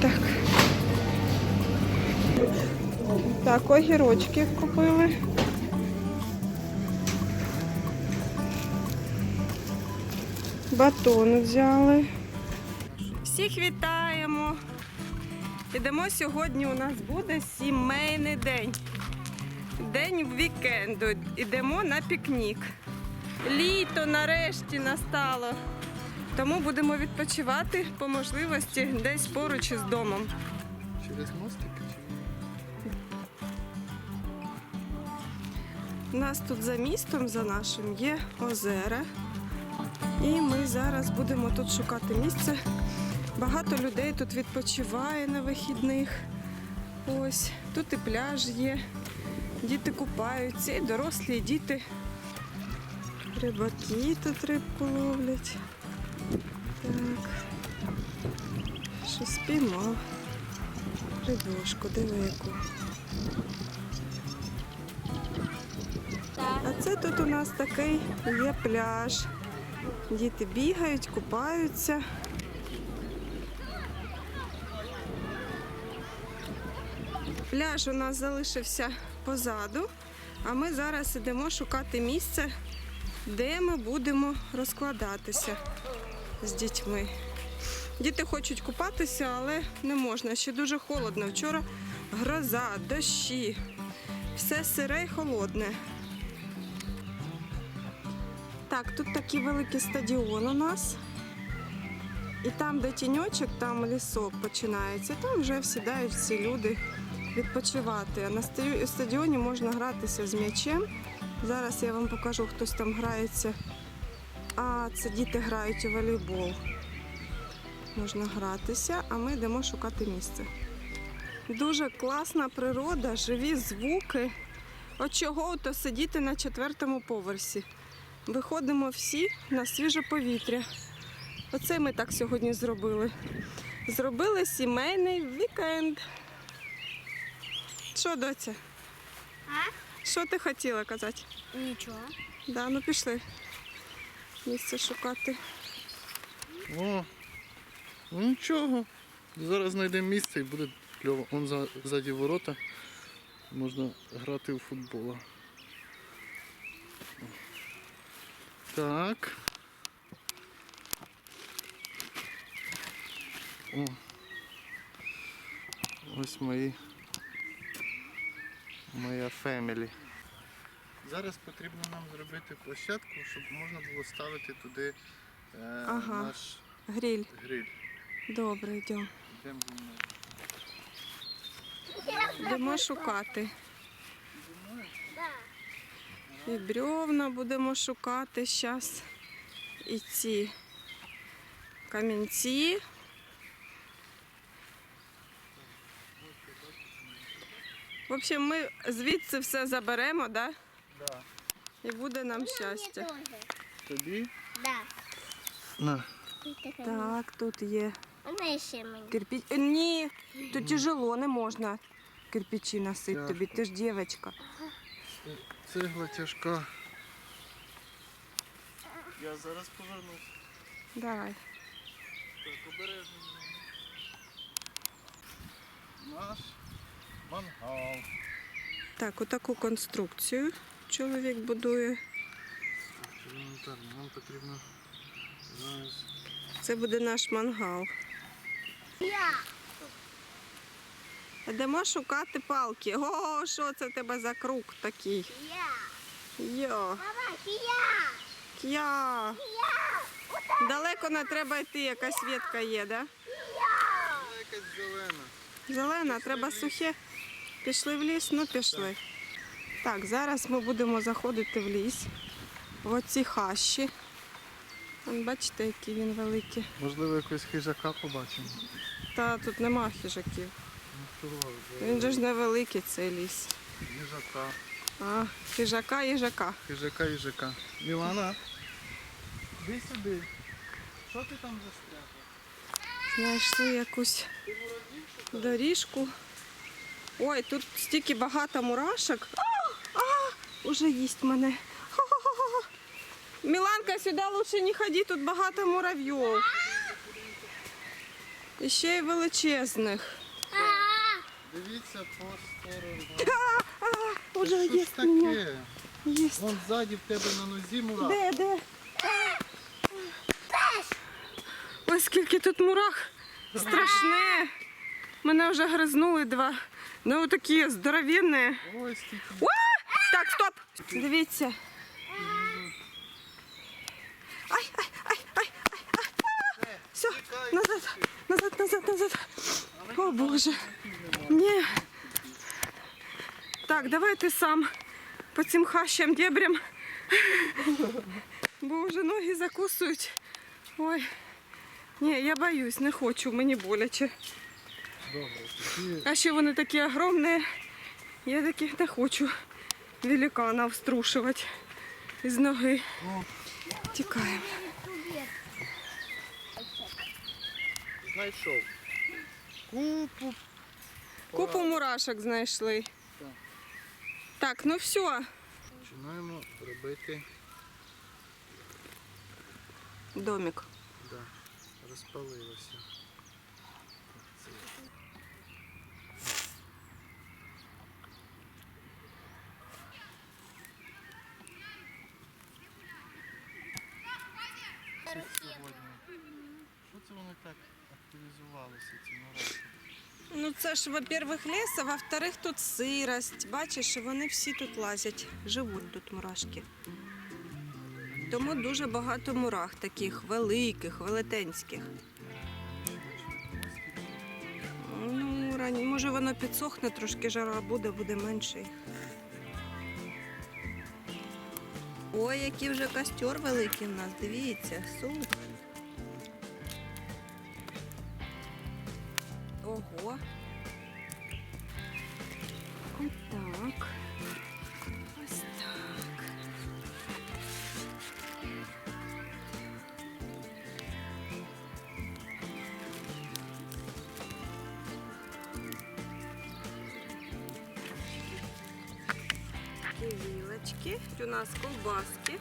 Так. Так, огірочки купили. Батон взяли. Всіх вітаємо. Ідемо сьогодні. У нас буде сімейний день. День вікенду. Ідемо на пікнік. Літо нарешті настало. Тому будемо відпочивати по можливості десь поруч із домом. Через мостики чи У нас тут за містом, за нашим, є озера. І ми зараз будемо тут шукати місце. Багато людей тут відпочиває на вихідних. Ось тут і пляж є. Діти купаються, і дорослі, і діти. Рибаки тут рибку ловлять. Так. Що спіймав. Рибушку, диви яку. А це тут у нас такий є пляж. Діти бігають, купаються. Пляж у нас залишився позаду, а ми зараз йдемо шукати місце, де ми будемо розкладатися з дітьми. Діти хочуть купатися, але не можна. Ще дуже холодно. Вчора гроза, дощі. Все сире і холодне. Так, тут такий великий стадіон у нас. І там, де тіньочок, там лісок починається, там вже сідають всі люди відпочивати. На стадіоні можна гратися з м'ячем. Зараз я вам покажу, хтось там грається. А це діти грають у волейбол. Можна гратися, а ми йдемо шукати місце. Дуже класна природа, живі звуки. От чого то сидіти на четвертому поверсі. Виходимо всі на свіже повітря. Оце ми так сьогодні зробили. Зробили сімейний вікенд. Що, доця? А? Що ти хотіла казати? Нічого. Да, ну пішли. Місце шукати. О, ну нічого. Зараз знайдемо місце і буде кльово. Вон за, ззаді ворота можна грати у футбола. Так. О. Ось мої. Моя фемілі. Зараз потрібно нам зробити площадку, щоб можна було ставити туди е, Ага. наш Гриль. гриль. Добре, йдемо. Йдемо зі мною. Йдемо шукати. І бревна будемо шукати зараз. І ці камінці. В общем, ми звідси все заберемо, да? Да. і буде нам щастя. Тобі? Да. На. Так, тут є Вона ще мені. кирпіч. Е, Ні, тут тяжело, не можна кирпичі носити Тяжко. тобі. Ти ж дівчинка. Цегла тяжка. Я зараз повернусь. Давай. Так, обережно. Наш мангал. Так, отаку конструкцію чоловік будує. Нам потрібно зараз. Це буде наш мангал. Я. Йдемо шукати палки. О, що це в тебе за круг такий? Я. Йо, к'я. Далеко не треба йти, якась ветка є, да? Вона якась зелена. Зелена, треба сухе. Пішли в ліс, ну пішли. Так, зараз ми будемо заходити в ліс. В оці хащі. Вон, Бачите, який він великий. Можливо, якогось хижака побачимо. Та тут нема хижаків. Ну. Він же ж невеликий цей ліс. Їжака. А, хижака, їжака. Хижака, їжака. Мілана. Іди сюди. Що ти там застрягла? Знайшли якусь доріжку. Ой, тут стільки багато мурашок. А, а, уже їсть мене. Міланка, сюди лучше не ходи, тут багато муравйов. І ще й величезних. Дивіться по сторонам. А, уже Що ж таке? Їсть. Вон ззаді в тебе на нозі мурах. Де, де? Ой, скільки тут мурах. Страшне. Мене вже гризнули два. Ну такі здоровенні. Так, стоп! Дивіться. Ай, ай, ай, ай, ай, ай. Все, назад, назад, назад, назад. О, Боже. Ні. Так, давай ти сам по цим хащам дебрям. Бо вже ноги закусують. Ой. Ні, я боюсь, не хочу, мені боляче. Добре, А ще вони такі огромні. Я таких не хочу великана вструшувати з ноги. Ну. Тікаємо. знайшов. Купу. Купу мурашок знайшли. Так. Так, ну все. Починаємо робити Домик. Розпалилося. Що це вони так активізувалися, ці мурахи? Ну це ж, во-первых, ліс, а во-вторых, тут сирость. Бачиш, вони всі тут лазять. Живуть тут мурашки. Тому дуже багато мурах таких великих, велетенських. Ну, рані, може воно підсохне, трошки жара буде, буде менше. їх. Ой, який вже костер великий в нас, дивіться, супер. Ого. Такі вілочки. У нас колбаски,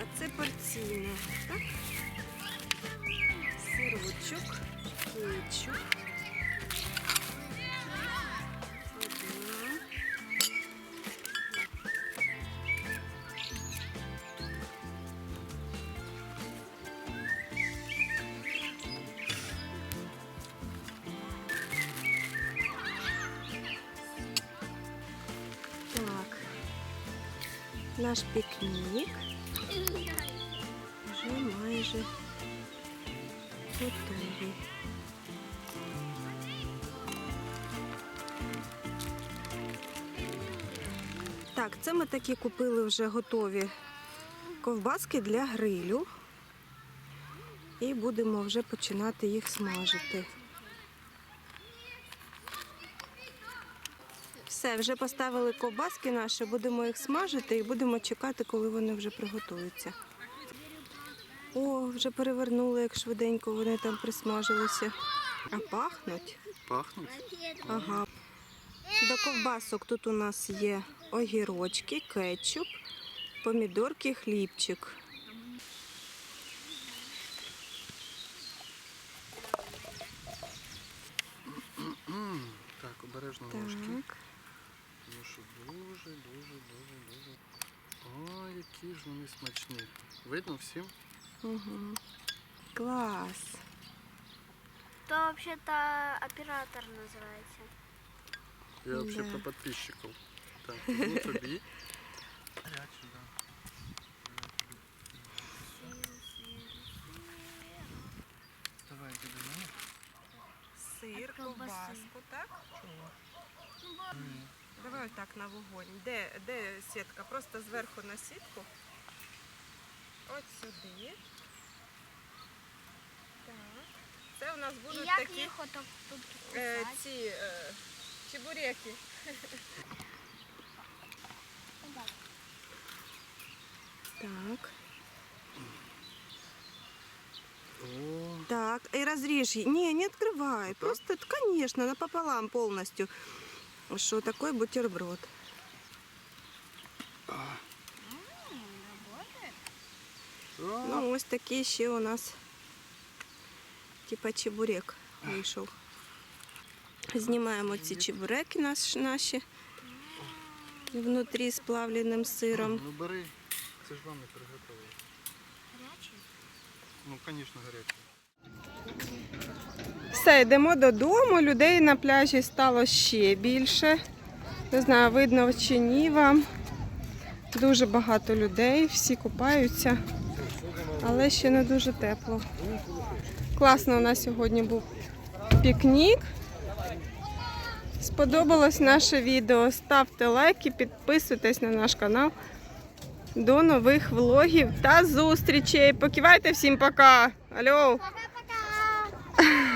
а це порційне. Сирочок, кетчуп. Наш пікнік вже майже готовий. Так, це ми такі купили вже готові ковбаски для грилю. І будемо вже починати їх смажити. Все, вже поставили ковбаски наші, будемо їх смажити і будемо чекати, коли вони вже приготуються. О, вже перевернули, як швиденько вони там присмажилися. А пахнуть? Пахнуть? Ага. До ковбасок тут у нас є огірочки, кетчуп, помідорки, хлібчик. Так, обережно ложки. Так. Тому що дуже, дуже, дуже, дуже. Ой, які ж вони смачні. Видно всім? Угу. Клас. То вообще-то оператор называется. Я Да. взагалі про підписчиків. Так, ну тобі. Гаряче, да. Давай, до мене. Сир, А ковбаси? ковбаску, так? Давай отак на вогонь. Де, де сітка? Просто зверху на сітку. От сюди. Так. Це у нас будуть як такі їх отак тут е, кусати? ці е, чебуреки. Отак. Так. О, Так, и разрежь. Не, не открывай. Вот? Просто, конечно, напополам полностью что такой бутерброд. Ну, вот такие еще у нас типа чебурек вышел вийшов. вот эти чебуреки наши внутрі з плавленим сиром. Ну бери, це ж вам не приготували. Гарячий? Ну, конечно горячий все, йдемо додому. Людей на пляжі стало ще більше. Не знаю, видно чи ні вам. Дуже багато людей, всі купаються, але ще не дуже тепло. Класно у нас сьогодні був пікнік. Сподобалось наше відео. Ставте лайки, підписуйтесь на наш канал. До нових влогів та зустрічей. Покивайте всім пока. Алло. Пока-пока!